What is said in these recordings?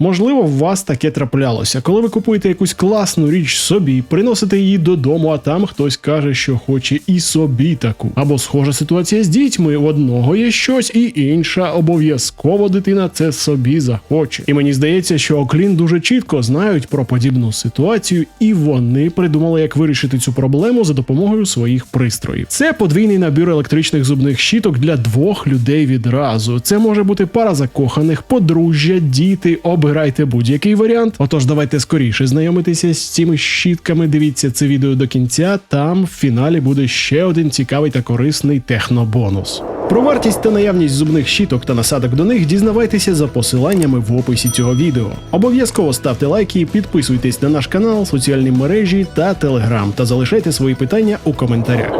Можливо, в вас таке траплялося, коли ви купуєте якусь класну річ собі, приносите її додому, а там хтось каже, що хоче і собі таку. Або схожа ситуація з дітьми. У одного є щось, і інша обов'язково дитина це собі захоче. І мені здається, що Оклін дуже чітко знають про подібну ситуацію, і вони придумали, як вирішити цю проблему за допомогою своїх пристроїв. Це подвійний набір електричних зубних щіток для двох людей відразу. Це може бути пара закоханих, подружжя, діти. Обирайте будь-який варіант. Отож, давайте скоріше знайомитися з цими щітками. Дивіться це відео до кінця. Там в фіналі буде ще один цікавий та корисний технобонус. Про вартість та наявність зубних щіток та насадок до них дізнавайтеся за посиланнями в описі цього відео. Обов'язково ставте лайки, підписуйтесь на наш канал, соціальні мережі та телеграм та залишайте свої питання у коментарях.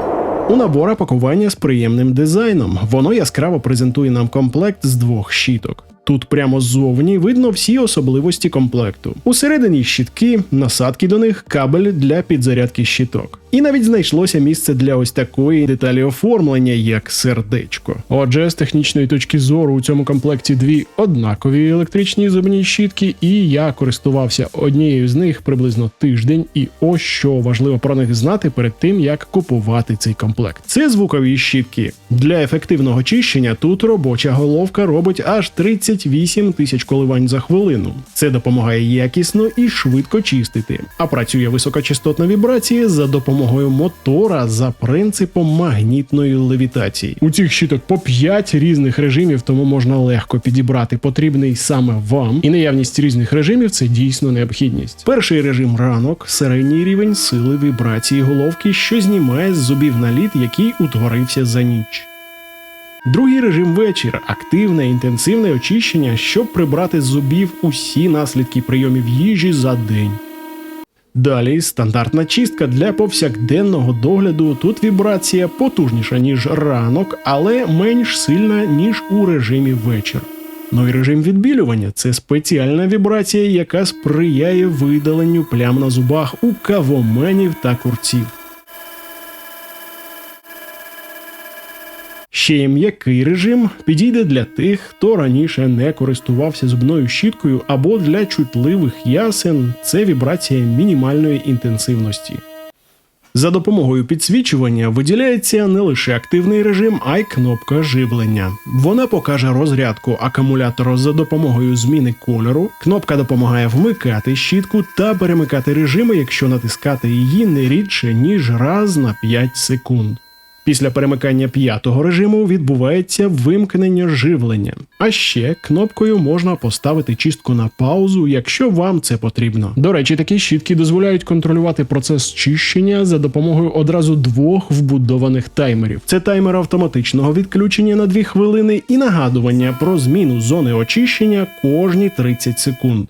У набора пакування з приємним дизайном. Воно яскраво презентує нам комплект з двох щіток. Тут прямо ззовні видно всі особливості комплекту. Усередині щітки, насадки до них, кабель для підзарядки щиток. І навіть знайшлося місце для ось такої деталі оформлення, як сердечко. Отже, з технічної точки зору у цьому комплекті дві однакові електричні зубні щітки, і я користувався однією з них приблизно тиждень. І ось що важливо про них знати перед тим, як купувати цей комплект. Це звукові щітки. Для ефективного чищення тут робоча головка робить аж 38 тисяч коливань за хвилину. Це допомагає якісно і швидко чистити. А працює високочастотна вібрація за допомогою мотора за принципом магнітної левітації. У цих щиток по 5 різних режимів, тому можна легко підібрати потрібний саме вам. І наявність різних режимів це дійсно необхідність. Перший режим ранок, середній рівень сили вібрації головки, що знімає з зубів наліт, який утворився за ніч. Другий режим вечір активне інтенсивне очищення, щоб прибрати з зубів усі наслідки прийомів їжі за день. Далі стандартна чистка для повсякденного догляду. Тут вібрація потужніша, ніж ранок, але менш сильна, ніж у режимі вечір. Ну і режим відбілювання це спеціальна вібрація, яка сприяє видаленню плям на зубах у кавоменів та курців. Ще є м'який режим підійде для тих, хто раніше не користувався зубною щіткою або для чутливих ясен це вібрація мінімальної інтенсивності. За допомогою підсвічування виділяється не лише активний режим, а й кнопка живлення. Вона покаже розрядку акумулятора за допомогою зміни кольору. Кнопка допомагає вмикати щітку та перемикати режими, якщо натискати її не рідше ніж раз на 5 секунд. Після перемикання п'ятого режиму відбувається вимкнення живлення. А ще кнопкою можна поставити чистку на паузу, якщо вам це потрібно. До речі, такі щітки дозволяють контролювати процес чищення за допомогою одразу двох вбудованих таймерів. Це таймер автоматичного відключення на 2 хвилини і нагадування про зміну зони очищення кожні 30 секунд.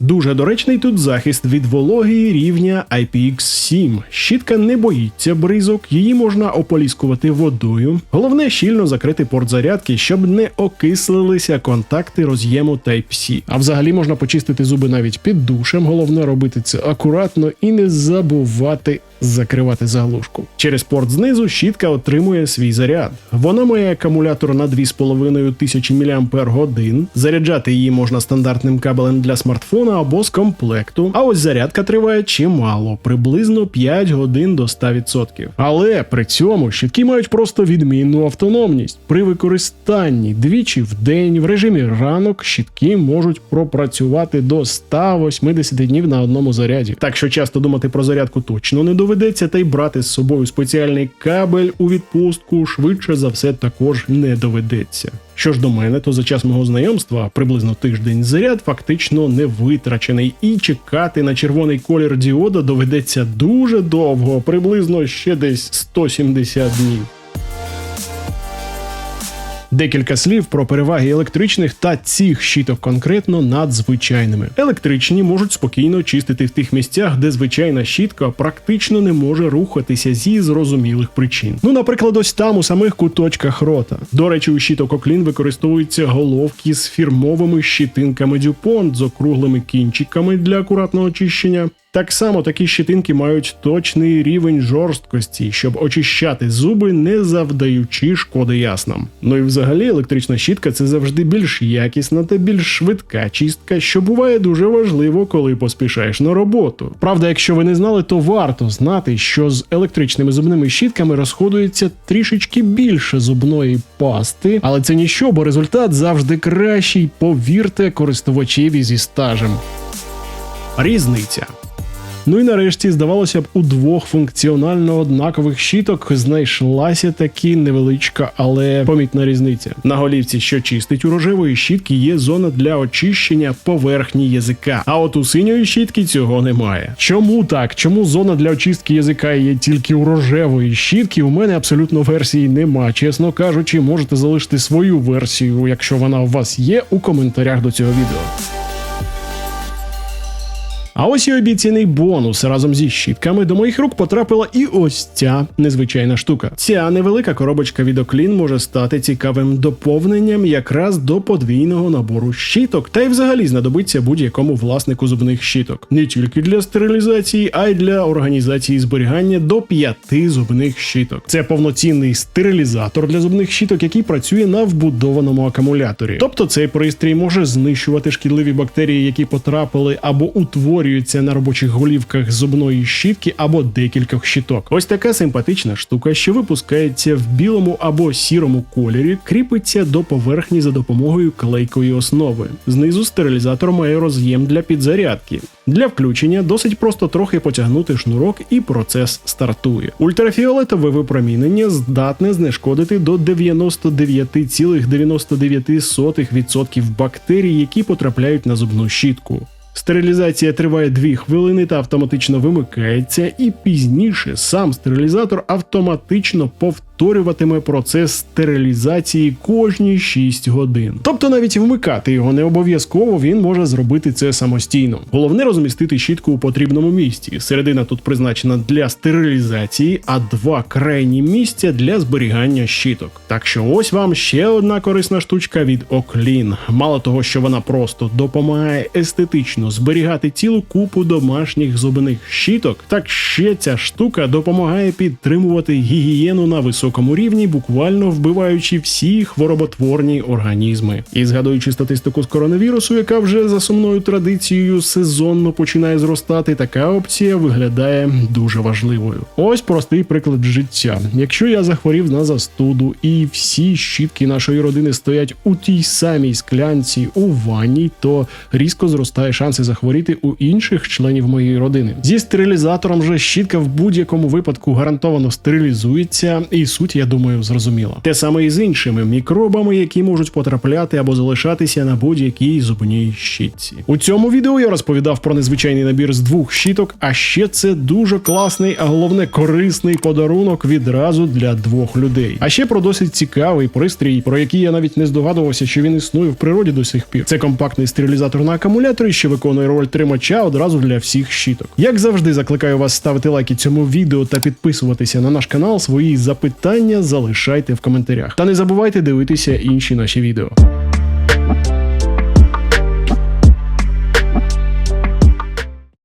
Дуже доречний тут захист від вологи рівня IPX7. Щітка не боїться бризок, її можна ополіскувати водою. Головне щільно закрити порт зарядки, щоб не окислилися контакти роз'єму Type-C. А взагалі можна почистити зуби навіть під душем. Головне робити це акуратно і не забувати закривати заглушку. Через порт знизу щітка отримує свій заряд. Вона має акумулятор на 2,5 тисячі мАч. Заряджати її можна стандартним кабелем для смартфона або з комплекту. А ось зарядка триває чимало, приблизно 5 годин до 100%. Але при цьому щітки мають просто відмінну автономність. При використанні двічі в день в режимі ранок щітки можуть пропрацювати до 180 днів на одному заряді. Так що часто думати про зарядку точно не доведеться, та й брати з собою спеціальний кабель у відпустку швидше за все також не доведеться. Що ж до мене, то за час мого знайомства, приблизно тиждень заряд фактично не витрачений, і чекати на червоний колір діода доведеться дуже довго, приблизно ще десь 170 днів. Декілька слів про переваги електричних та цих щиток конкретно над звичайними. Електричні можуть спокійно чистити в тих місцях, де звичайна щітка практично не може рухатися зі зрозумілих причин. Ну, наприклад, ось там у самих куточках рота. До речі, у щиток Оклін використовуються головки з фірмовими щитинками DuPont з округлими кінчиками для акуратного очищення. Так само такі щетинки мають точний рівень жорсткості, щоб очищати зуби, не завдаючи шкоди яснам. Ну і взагалі електрична щітка це завжди більш якісна та більш швидка чистка, що буває дуже важливо, коли поспішаєш на роботу. Правда, якщо ви не знали, то варто знати, що з електричними зубними щітками розходується трішечки більше зубної пасти, але це ніщо, бо результат завжди кращий, повірте користувачеві зі стажем. Різниця. Ну і нарешті, здавалося б, у двох функціонально однакових щіток знайшлася таки невеличка, але помітна різниця. На голівці, що чистить у рожевої щітки, є зона для очищення поверхні язика. А от у синьої щітки цього немає. Чому так? Чому зона для очистки язика є тільки у рожевої щітки? У мене абсолютно версії нема. Чесно кажучи, можете залишити свою версію, якщо вона у вас є, у коментарях до цього відео. А ось і обіцяний бонус разом зі щітками до моїх рук потрапила і ось ця незвичайна штука. Ця невелика коробочка від Оклін може стати цікавим доповненням якраз до подвійного набору щіток, та й взагалі знадобиться будь-якому власнику зубних щіток. Не тільки для стерилізації, а й для організації зберігання до п'яти зубних щіток. Це повноцінний стерилізатор для зубних щіток, який працює на вбудованому акумуляторі. Тобто цей пристрій може знищувати шкідливі бактерії, які потрапили або утворюються на робочих голівках зубної щітки або декількох щіток. Ось така симпатична штука, що випускається в білому або сірому кольорі, кріпиться до поверхні за допомогою клейкої основи. Знизу стерилізатор має роз'єм для підзарядки. Для включення досить просто трохи потягнути шнурок, і процес стартує. Ультрафіолетове випромінення здатне знешкодити до 99,99% бактерій, які потрапляють на зубну щітку. Стерилізація триває 2 хвилини та автоматично вимикається, і пізніше сам стерилізатор автоматично повторюватиме процес стерилізації кожні 6 годин. Тобто навіть вмикати його не обов'язково він може зробити це самостійно. Головне розмістити щітку у потрібному місці. Середина тут призначена для стерилізації, а два крайні місця для зберігання щіток. Так що ось вам ще одна корисна штучка від Оклін. Мало того, що вона просто допомагає естетично зберігати цілу купу домашніх зубних щіток, так ще ця штука допомагає підтримувати гігієну на високому рівні, буквально вбиваючи всі хвороботворні організми. І згадуючи статистику з коронавірусу, яка вже за сумною традицією сезонно починає зростати, така опція виглядає дуже важливою. Ось простий приклад життя. Якщо я захворів на застуду, і всі щітки нашої родини стоять у тій самій склянці у ванні, то різко зростає шанси захворіти у інших членів моєї родини. Зі стерилізатором же щітка в будь-якому випадку гарантовано стерилізується, і суть, я думаю, зрозуміла. Те саме і з іншими мікробами, які можуть потрапляти або залишатися на будь-якій зубній щітці. У цьому відео я розповідав про незвичайний набір з двох щіток, а ще це дуже класний, а головне корисний подарунок відразу для двох людей. А ще про досить цікавий пристрій, про який я навіть не здогадувався, що він існує в природі до сих пір. Це компактний стерилізатор на акумуляторі, що виконує роль тримача одразу для всіх щіток. Як завжди, закликаю вас ставити лайки цьому відео та підписуватися на наш канал. Свої запитання залишайте в коментарях. Та не забувайте дивитися інші наші відео.